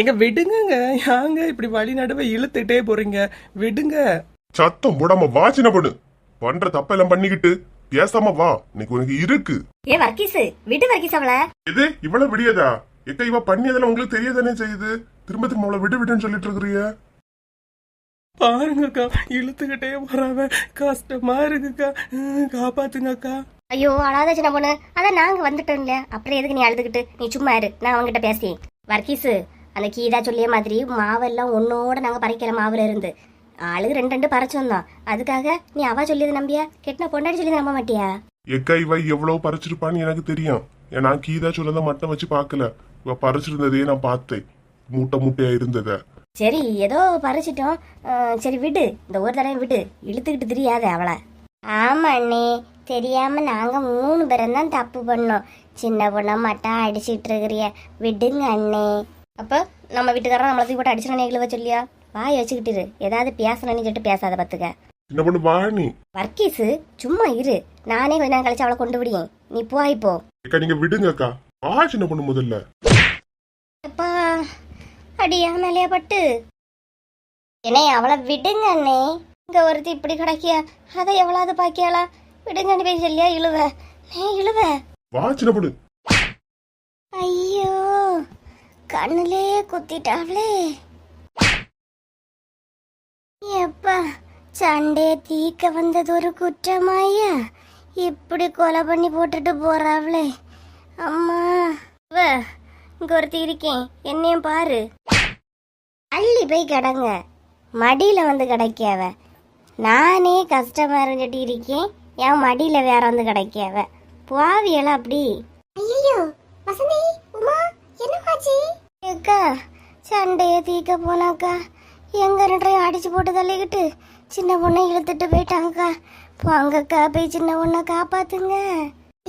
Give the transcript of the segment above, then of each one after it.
எங்க விடுங்கங்க. ஏங்க இப்படி வழி நடுவே இழுத்துட்டே போறீங்க? விடுங்க. சத்தம் போடாம வா சின்ன பொண்ணு. பண்ற தப்பெல்லாம் பண்ணிக்கிட்டு பேசாம வா. இன்னைக்கு உனக்கு இருக்கு. ஏ வர்க்கீஸ் விடு வர்க்கீஸ் அவள. இது இவ்வளவு விடியதா? எக்க இவ பண்ணியதெல்லாம் உங்களுக்கு தெரியதானே செய்யுது? திரும்ப திரும்ப அவளை விடு விடுன்னு சொல்லிட்டு இருக்கிறிய. பாருங்கக்கா இழுத்துக்கிட்டே போறாவ கஷ்டமா இருக்குக்கா. காப்பாத்துங்கக்கா. ஐயோ அழாத சின்ன பொண்ணு. அதான் நாங்க வந்துட்டோம் இல்ல அப்புறம் எதுக்கு நீ அழுதுகிட்டு? நீ சும்மா இரு. நான் அவங்ககிட்ட பேசி வர்க்கீஸ் அந்த கீதா சொல்லிய மாதிரி மாவெல்லாம் ஒன்னோட நாங்க பறிக்கிற மாவுல இருந்து. ஆளுக்கு ரெண்டு ரெண்டு பறிச்சு வந்தோம் அதுக்காக நீ அவ சொல்லியது நம்பியா? கெட்டின பொண்டாடி சொல்லி நம்ப மாட்டியா? எக்க இவ எவ்வளவு பறிச்சிருப்பான்னு எனக்கு தெரியும். நான் கீதா சொல்லத மட்டும் வச்சு பார்க்கல. இவ பறிச்சிருந்ததையே நான் பார்த்தேன். மூட்டை மூட்டையா இருந்தத. சரி ஏதோ பறிச்சிட்டோம். சரி விடு. இந்த ஒரு தடவை விடு. இழுத்துக்கிட்டு தெரியாத அவளை. ஆமா அண்ணே. தெரியாம நாங்க மூணு பேரும் தான் தப்பு பண்ணோம். சின்ன பொண்ணை மட்டும் அடிச்சிட்டு இருக்கிறிய. விடுங்க அண்ணே. அப்ப நம்ம வீட்டுக்காரன் நம்மளை தூக்கி போட்டு அடிச்சிட எங்களை சொல்லியா வாய் வச்சுக்கிட்டு. ஏதாவது பேசணும்னு சொல்லிட்டு பேசாத பத்துக்க. சின்ன பொண்ணு வா நீ. வர்க்கீஸு சும்மா இரு. நானே கொஞ்ச நேரம் கழிச்சு அவளை கொண்டு விடியேன் நீ போய் போ. எக்கா நீங்க விடுங்கக்கா. வா சின்ன பொண்ணு முதல்ல? அப்பா அடியா மேலேயே பட்டு. என்னே அவளை விடுங்க அண்ணே. இங்க ஒருத்தி இப்படி கிடக்கியா? அதை எவ்வளவு பாக்கியாளா? விடுங்கன்னு போய் சொல்லியா? இழுவ. நீ இழுவ. வா சின்ன பொண்ணு ஐயோ கண்ணிலே குத்திட்டாவளே. எப்பா சண்டே தீக்க வந்தது ஒரு குற்றமாயா இப்படி கொலை பண்ணி போட்டுட்டு போறாவளே. அம்மா இங்க ஒருத்தி இருக்கேன். என்னையும் பாரு. அள்ளி போய் கிடங்க. மடியில வந்து கிடைக்காவ நானே கஷ்டமா இருந்துட்டு இருக்கேன். என் மடியில வேற வந்து கிடைக்காவ பாவியெல்லாம் அப்படி ஐயோ வசந்தி உமா என்னமாச்சு அக்கா சண்டையை தீக்க போனாக்கா எங்க ரெண்டையும் அடிச்சு போட்டு தள்ளிக்கிட்டு சின்ன பொண்ணை இழுத்துட்டு போயிட்டாங்கக்கா. போங்கக்கா போய் சின்ன பொண்ணை காப்பாத்துங்க.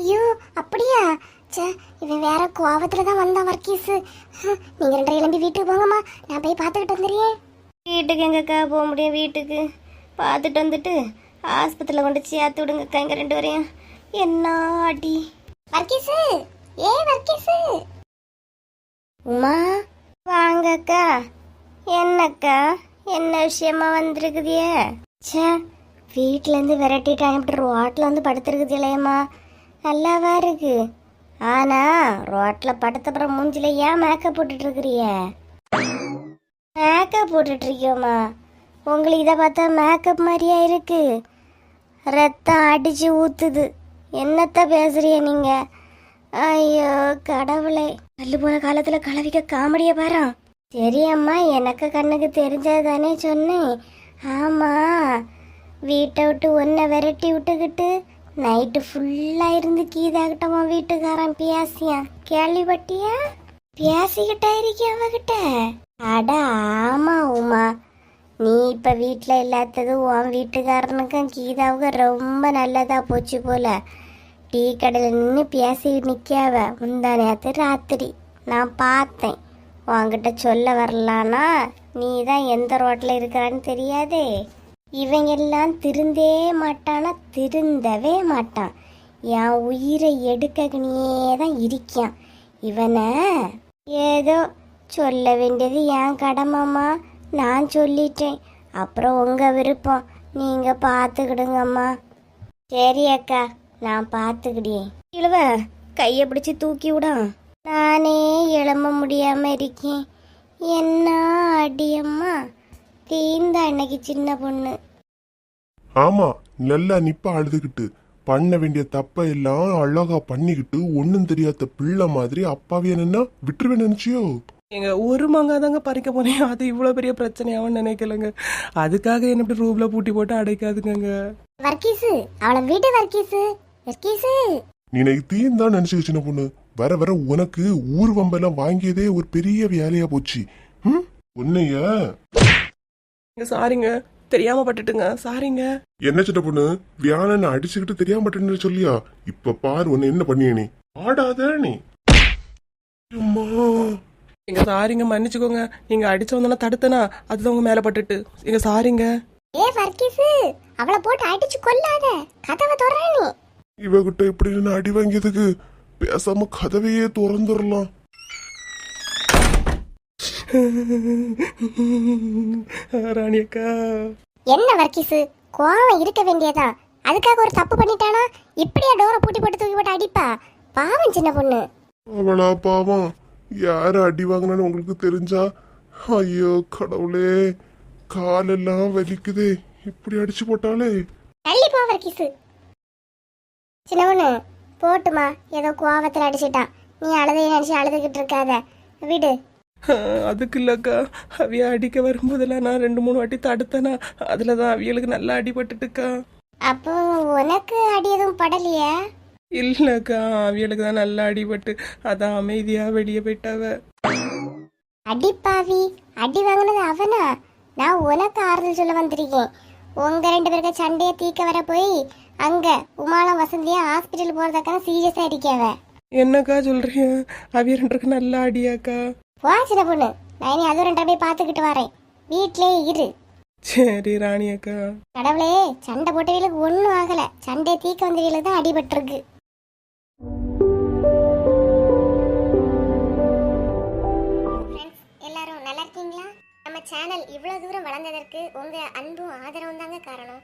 ஐயோ அப்படியா? ச்சே இவன் வேற கோவத்தில் தான் வந்தான் வர்க்கீஸு. நீங்க ரெண்டு கிளம்பி வீட்டுக்கு போங்கம்மா. நான் போய் பார்த்துக்கிட்டு வந்துடுறேன். வீட்டுக்கு எங்கக்கா போக முடியும் வீட்டுக்கு. பார்த்துட்டு வந்துட்டு ஆஸ்பத்திரியில் கொண்டு சேர்த்து விடுங்கக்கா இங்கே ரெண்டு வரையும் என்ன அடி? வர்க்கீஸு! ஏ வர்க்கீஸு! உமா வாங்கக்கா. என்னக்கா என்ன விஷயமா வந்திருக்குதியே? ச்சே வீட்டிலேருந்து விரட்டிட்டாங்க இப்படி ரோட்டில் வந்து படுத்துருக்குது இல்லையம்மா நல்லாவா இருக்கு. ஆனா ரோட்டில் படுத்தப்புறம் மூஞ்சில ஏன் மேக்கப் போட்டுட்டு இருக்கிறிய மேக்கப் போட்டுட்டு இருக்கியோம்மா உங்களுக்கு இதை பார்த்தா மேக்கப் மாதிரியா இருக்கு. ரத்தம் அடிச்சு ஊத்துது. என்னத்த பேசுறிய நீங்க? ஐயோ கடவுளை. கல்லு போன காலத்துல கலவிக்க காமெடிய பாரு. சரி அம்மா எனக்கு கண்ணுக்கு தெரிஞ்சது தானே சொன்னேன். ஆமா வீட்டை விட்டு ஒன்றை விரட்டி விட்டுக்கிட்டு நைட்டு ஃபுல்லா இருந்து கீதாகிட்டமா வீட்டுக்காரன் பேசியான் கேள்விப்பட்டியா? பேசிக்கிட்டா இருக்கிய அவகிட்ட. அட ஆமா உமா. நீ இப்ப வீட்டில் இல்லாதது உன் வீட்டுக்காரனுக்கும் கீதாவுக்கும் ரொம்ப நல்லதா போச்சு போல. டீ கடையில் நின்று பேசி நிற்காவ முந்தா நேற்று ராத்திரி. நான் பார்த்தேன். உங்ககிட்ட சொல்ல வரலானா? நீ தான் எந்த ரோட்டில் இருக்கிறான்னு தெரியாதே. இவங்க எல்லாம் திருந்தே மாட்டானா? திருந்தவே மாட்டான். என் உயிரை எடுக்கனியே தான் இருக்கான் இவனை ஏதோ சொல்ல வேண்டியது என் கடமாம்மா நான் சொல்லிட்டேன். அப்புறம் உங்கள் விருப்பம். நீங்கள் பார்த்துக்கிடுங்கம்மா. சரி அக்கா. நான் பார்த்துக்கிடியேன் இழுவ கையை பிடிச்சி தூக்கி விடும் நானே எழும்ப முடியாம இருக்கேன். என்ன அடியம்மா? தீந்த அன்னைக்கு சின்ன பொண்ணு. ஆமா நல்லா நிப்ப அழுதுகிட்டு. பண்ண வேண்டிய தப்ப எல்லாம் அழகா பண்ணிக்கிட்டு ஒண்ணும் தெரியாத பிள்ளை மாதிரி அப்பாவே என்னன்னா விட்டுருவேன் நினைச்சியோ? எங்க ஒரு மாங்காய் தாங்க பறிக்க போனேன். அது இவ்வளவு பெரிய பிரச்சனையாவும் நினைக்கலங்க. அதுக்காக என்ன இப்படி ரூம்ல பூட்டி போட்டு அடைக்காதுங்க வர்க்கீஸு அவளை வீட்டு வர்க்கீஸு வர்க்கீஸு நீ தீன் தான் நினைச்சு சின்ன பொண்ணு. வர வர உனக்கு ஊர் வம்பெல்லாம் வாங்கியதே ஒரு பெரிய வேலையா போச்சு. ம்? உன்னைய? சாரிங்க. தெரியாம பட்டுட்டுங்க. சாரிங்க. என்ன சின்ன பொண்ணு? வியாழனை அடிச்சுக்கிட்டு தெரியாம பட்டேன்னு சொல்லியா? இப்ப பாரு உன்னை என்ன பண்ணிய நீ? ஆடாத நீ. அம்மா. எங்க சாரிங்க மன்னிச்சுக்கோங்க. நீங்க அடிச்ச வந்தோன்னா தடுத்தனா அதுதான் உங்க மேல பட்டுட்டு. எங்க சாரிங்க. ஏ வர்க்கீஸு அவளை போட்டு அடிச்சு கொல்லாத. கதவை தொடர நீ. இவகிட்ட இப்படி நான் அடி வாங்கியதுக்கு பேசாம கதவையே திறந்துடலாம் ராணி அக்கா. என்ன வர்க்கீஸு கோவம் இருக்க வேண்டியதா? அதுக்காக ஒரு தப்பு பண்ணிட்டானா? இப்படியா டோரை பூட்டி போட்டு தூக்கி போட்டு அடிப்பா? பாவம் சின்ன பொண்ணு. அவளா பாவம். யாரு அடி வாங்கினான்னு உங்களுக்கு தெரிஞ்சா? ஐயோ கடவுளே. காலெல்லாம் வலிக்குதே. இப்படி அடிச்சு போட்டாலே. தள்ளி போ வர்க்கீஸு சின்ன பொண்ணு போட்டுமா ஏதோ கோவத்தில் அடிச்சிட்டான். நீ அழுதைய நினைச்சு அழுதுகிட்டு இருக்காத. விடு. அதுக்கு இல்லக்கா அவிய அடிக்க வரும்போதெல்லாம் நான் ரெண்டு மூணு வாட்டி தடுத்தேனா. அதுல தான் அவியலுக்கு நல்லா அடிபட்டுட்டுக்கா. அப்போ உனக்கு அடி எதுவும் படலையே? இல்லக்கா அவியலுக்கு தான் நல்லா அடிபட்டு. அதான் அமைதியா வெளியே போயிட்டாவ. அடிப்பாவி. அடி வாங்கினது அவனா? நான் உனக்கு ஆறுதல் சொல்ல வந்திருக்கேன். உங்க ரெண்டு பேருக்கு சண்டையை தீக்க வர போய் அங்க உமாலம் வசந்தியா ஹாஸ்பிட்டல் போறதுக்கான சீரியஸா அடிக்காவ என்னக்கா சொல்றீங்க? அவிய ரெண்டுக்கு நல்லா அடியாக்கா. வா சின்ன பொண்ணு. நான் இனி அதுவும் ரெண்டரை போய் பார்த்துக்கிட்டு வரேன். வீட்டிலே இரு. சரி ராணி அக்கா கடவுளே சண்டை போட்டவங்களுக்கு ஒன்றும் ஆகல. சண்டையை தீக்க வந்தவங்களுக்கு தான் அடிபட்டிருக்கு. எல்லாரும் நல்லா இருக்கீங்களா? நம்ம சேனல் இவ்வளோ தூரம் வளர்ந்ததற்கு உங்க அன்பும் ஆதரவும் தாங்க காரணம்.